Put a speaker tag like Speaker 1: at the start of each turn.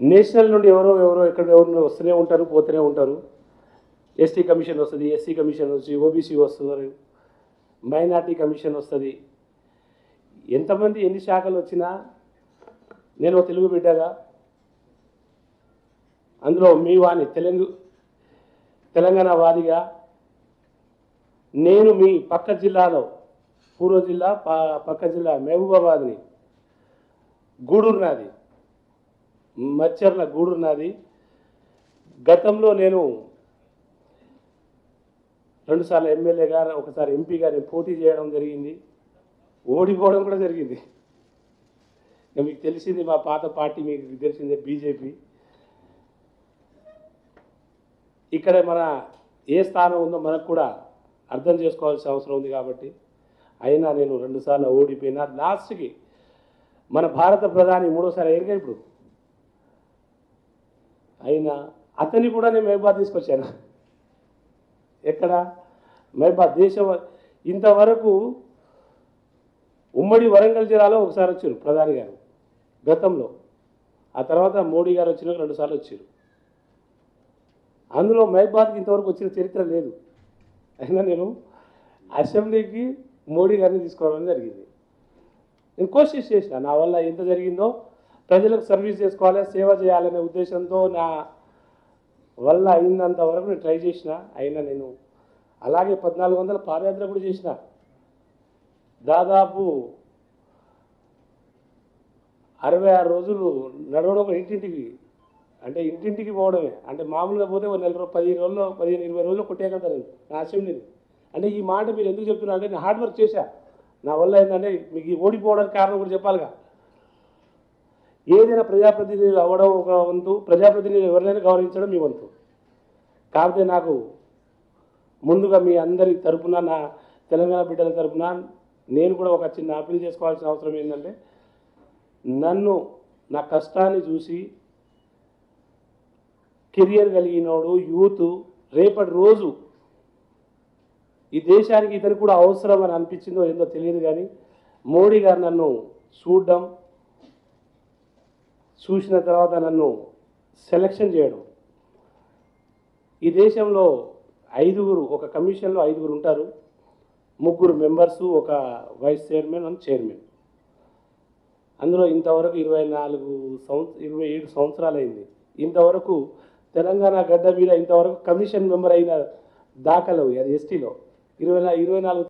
Speaker 1: National నుండి ఎవరో ఎవరో ఎక్కడ ఎవరు వస్తూనే ఉంటారు పోతూనే ఉంటారు. ఎస్టీ కమిషన్ వస్తుంది ఎస్సీ కమిషన్ వచ్చి ఓబీసీ వస్తున్నారు. మైనార్టీ కమిషన్ వస్తుంది. ఎంతమంది ఎన్ని శాఖలు వచ్చినా నేను తెలుగు బిడ్డగా అందులో మీ వాణి తెలుగు తెలంగాణ వాదిగా నేను మీ పక్క జిల్లాలో పూర్వ జిల్లా పక్క జిల్లా మహబూబాబాద్ని గూడూరు నాది. మచ్చర్ల గూడు నాది. గతంలో నేను రెండుసార్లు ఎమ్మెల్యేగా ఒకసారి ఎంపీగా నేను పోటీ చేయడం జరిగింది. ఓడిపోవడం కూడా జరిగింది. మీకు తెలిసింది మా పాత పార్టీ మీకు తెలిసిందే బీజేపీ. ఇక్కడ మన ఏ స్థానం ఉందో మనకు కూడా అర్థం చేసుకోవాల్సిన అవసరం ఉంది కాబట్టి అయినా నేను రెండుసార్లు ఓడిపోయినా. లాస్ట్కి మన భారత ప్రధాని మూడోసారి అయ్యారుగా ఇప్పుడు. అయినా అతన్ని కూడా నేను మహబాద్ తీసుకొచ్చాను. ఎక్కడ? మహబాద్ దేశం ఇంతవరకు ఉమ్మడి వరంగల్ జిల్లాలో ఒకసారి వచ్చారు ప్రధాని గారు గతంలో. ఆ తర్వాత మోడీ గారు వచ్చినాక రెండుసార్లు వచ్చారు అందులో మహబాద్కి ఇంతవరకు వచ్చిన చరిత్ర లేదు. అయినా నేను అసెంబ్లీకి మోడీ గారిని తీసుకోవడం జరిగింది. నేను కోషిష్ చేసిన నా వల్ల ఎంత జరిగిందో ప్రజలకు సర్వీస్ చేసుకోవాలి సేవ చేయాలనే ఉద్దేశంతో నా వల్ల అయినంత వరకు నేను ట్రై చేసిన అయినా నేను అలాగే పద్నాలుగు వందల పాదయాత్ర కూడా చేసిన. దాదాపు అరవై ఆరు రోజులు నడవడం ఇంటింటికి అంటే ఇంటింటికి పోవడమే. అంటే మామూలుగా పోతే ఒక నెల రోజు పదిహేను రోజుల్లో పదిహేను ఇరవై రోజుల్లో కొట్టేయగలుగుతాను నేను నా అసెంబ్లీని అంటే ఈ మాట మీరు ఎందుకు చెప్తున్నా అంటే నేను హార్డ్ వర్క్ చేశా. నా వల్ల ఏంటంటే మీకు ఓడిపోవడానికి కారణం కూడా చెప్పాలిగా. ఏదైనా ప్రజాప్రతినిధులు అవ్వడం ఒక వంతు ప్రజాప్రతినిధులు ఎవరినైనా గౌరవించడం మీ వంతు. కాకపోతే నాకు ముందుగా మీ అందరి తరపున నా తెలంగాణ బిడ్డల తరపున నేను కూడా ఒక చిన్న అప్పీల్ చేసుకోవాల్సిన అవసరం ఏంటంటే నన్ను నా కష్టాన్ని చూసి కెరియర్ కలిగినోడు యూత్ రేపటి రోజు ఈ దేశానికి ఇతను కూడా అవసరం అని అనిపించిందో ఏందో తెలియదు కానీ మోడీ గారు నన్ను చూడడం చూసిన తర్వాత నన్ను సెలక్షన్ చేయడం. ఈ దేశంలో ఐదుగురు ఒక కమిషన్లో ఐదుగురు ఉంటారు. ముగ్గురు మెంబర్సు ఒక వైస్ చైర్మన్ అండ్ చైర్మన్. అందులో ఇంతవరకు ఇరవై నాలుగు సంవత్సర ఇరవై ఏడు సంవత్సరాలు అయింది ఇంతవరకు తెలంగాణ గడ్డ మీద ఇంతవరకు కమిషన్ మెంబర్ అయిన దాఖలు అది ఎస్టీలో. ఇరవై ఇరవై నాలుగు